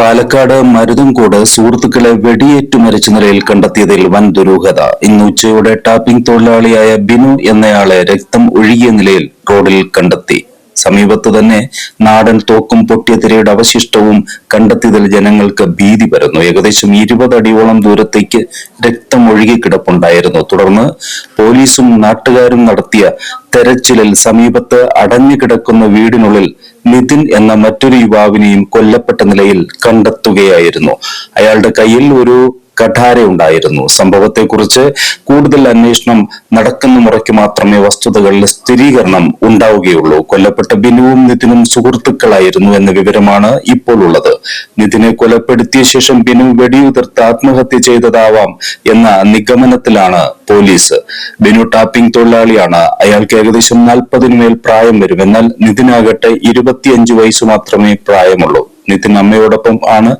പാലക്കാട് മരുതൻകോട് സുഹൃത്തുക്കളെ വെടിയേറ്റ് മരിച്ച നിലയിൽ കണ്ടെത്തിയതിൽ വൻ ദുരൂഹത. ഇന്ന് ഉച്ചയോടെ ടാപ്പിംഗ് തൊഴിലാളിയായ ബിനു എന്നയാളെ രക്തം ഒഴുകിയ നിലയിൽ റോഡിൽ കണ്ടെത്തി. സമീപത്ത് തന്നെ നാടൻ തോക്കും പൊട്ടിയ തിരയുടെ അവശിഷ്ടവും കണ്ടെത്തിയതിൽ ജനങ്ങൾക്ക് ഭീതി പരന്നു. ഏകദേശം ഇരുപത് അടിയോളം ദൂരത്തേക്ക് രക്തം ഒഴുകി കിടപ്പുണ്ടായിരുന്നു. തുടർന്ന് പോലീസും നാട്ടുകാരും നടത്തിയ തെരച്ചിലിൽ സമീപത്ത് അടഞ്ഞു കിടക്കുന്ന വീടിനുള്ളിൽ നിതിൻ എന്ന മറ്റൊരു യുവാവിനെയും കൊല്ലപ്പെട്ട നിലയിൽ കണ്ടെത്തുകയായിരുന്നു. അയാളുടെ കയ്യിൽ ഒരു കഠാര ഉണ്ടായിരുന്നു സംഭവത്തെക്കുറിച്ച് കൂടുതൽ അന്വേഷണം നടക്കുന്ന മുറയ്ക്ക് മാത്രമേ വസ്തുതകളിൽ സ്ഥിരീകരണം ഉണ്ടാവുകയുള്ളൂ. കൊല്ലപ്പെട്ട ബിനുവും നിതിനും സുഹൃത്തുക്കളായിരുന്നു എന്ന വിവരമാണ് ഇപ്പോൾ ഉള്ളത്. നിതിനെ കൊലപ്പെടുത്തിയ ശേഷം ബിനു വെടിയുതിർത്ത് ആത്മഹത്യ ചെയ്തതാവാം എന്ന നിഗമനത്തിലാണ് പോലീസ്. ബിനു ടാപ്പിംഗ് തൊഴിലാളിയാണ്. അയാൾക്ക് ഏകദേശം നാൽപ്പതിനു മേൽ പ്രായം വരും. എന്നാൽ നിതിനാകട്ടെ ഇരുപത്തിയഞ്ചു വയസ്സ് മാത്രമേ പ്രായമുള്ളൂ. നിതിൻ അമ്മയോടൊപ്പം ആണ്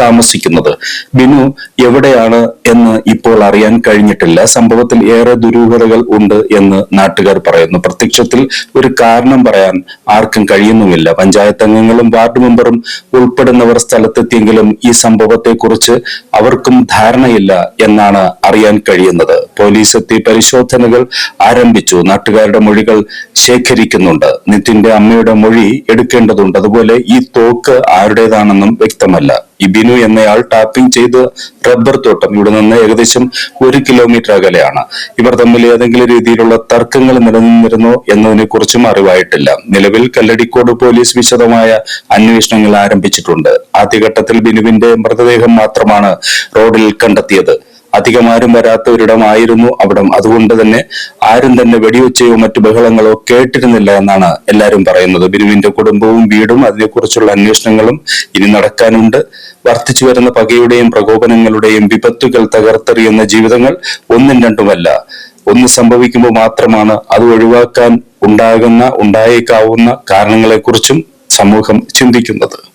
താമസിക്കുന്നത്. ബിനു എവിടെയാണ് എന്ന് ഇപ്പോൾ അറിയാൻ കഴിഞ്ഞിട്ടില്ല. സംഭവത്തിൽ ഏറെ ദുരൂഹതകൾ ഉണ്ട് എന്ന് നാട്ടുകാർ പറയുന്നു. പ്രത്യക്ഷത്തിൽ ഒരു കാരണം പറയാൻ ആർക്കും കഴിയുന്നുമില്ല. പഞ്ചായത്ത് അംഗങ്ങളും വാർഡ് മെമ്പറും ഉൾപ്പെടുന്നവർ സ്ഥലത്തെത്തിയെങ്കിലും ഈ സംഭവത്തെക്കുറിച്ച് അവർക്കും ധാരണയില്ല എന്നാണ് അറിയാൻ കഴിയുന്നത്. പോലീസ് എത്തി പരിശോധനകൾ ആരംഭിച്ചു. നാട്ടുകാരുടെ മൊഴികൾ ശേഖരിക്കുന്നുണ്ട്. നിത്തിന്റെ അമ്മയുടെ മൊഴി എടുക്കേണ്ടതുണ്ട്. അതുപോലെ ഈ തോക്ക് ആരുടേതാണെന്നും വ്യക്തമല്ല. ഈ ബിനു എന്നയാൾ ടാപ്പിംഗ് ചെയ്ത് റബ്ബർ തോട്ടം ഇവിടെ നിന്ന് ഏകദേശം ഒരു കിലോമീറ്റർ അകലെയാണ്. ഇവർ തമ്മിൽ ഏതെങ്കിലും രീതിയിലുള്ള തർക്കങ്ങൾ നിലനിന്നിരുന്നോ എന്നതിനെ കുറിച്ചും അറിവായിട്ടില്ല. നിലവിൽ കല്ലടിക്കോട് പോലീസ് വിശദമായ അന്വേഷണങ്ങൾ ആരംഭിച്ചിട്ടുണ്ട്. ആദ്യഘട്ടത്തിൽ ബിനുവിന്റെ മൃതദേഹം മാത്രമാണ് റോഡിൽ കണ്ടെത്തിയത്. അധികം ആരും വരാത്ത ഒരിടമായിരുന്നു അവിടം. അതുകൊണ്ട് തന്നെ ആരും തന്നെ വെടിവെച്ചയോ മറ്റു ബഹളങ്ങളോ കേട്ടിരുന്നില്ല എന്നാണ് എല്ലാവരും പറയുന്നത്. ബിനുവിന്റെ കുടുംബവും വീടും അതിനെക്കുറിച്ചുള്ള അന്വേഷണങ്ങളും ഇനി നടക്കാനുണ്ട്. വർദ്ധിച്ചു വരുന്ന പകയുടെയും പ്രകോപനങ്ങളുടെയും വിപത്തുകൾ തകർത്തെറിയുന്ന ജീവിതങ്ങൾ ഒന്നും രണ്ടുമല്ല. ഒന്ന് സംഭവിക്കുമ്പോൾ മാത്രമാണ് അത് ഒഴിവാക്കാൻ ഉണ്ടാകുന്ന ഉണ്ടായേക്കാവുന്ന കാരണങ്ങളെക്കുറിച്ചും സമൂഹം ചിന്തിക്കുന്നത്.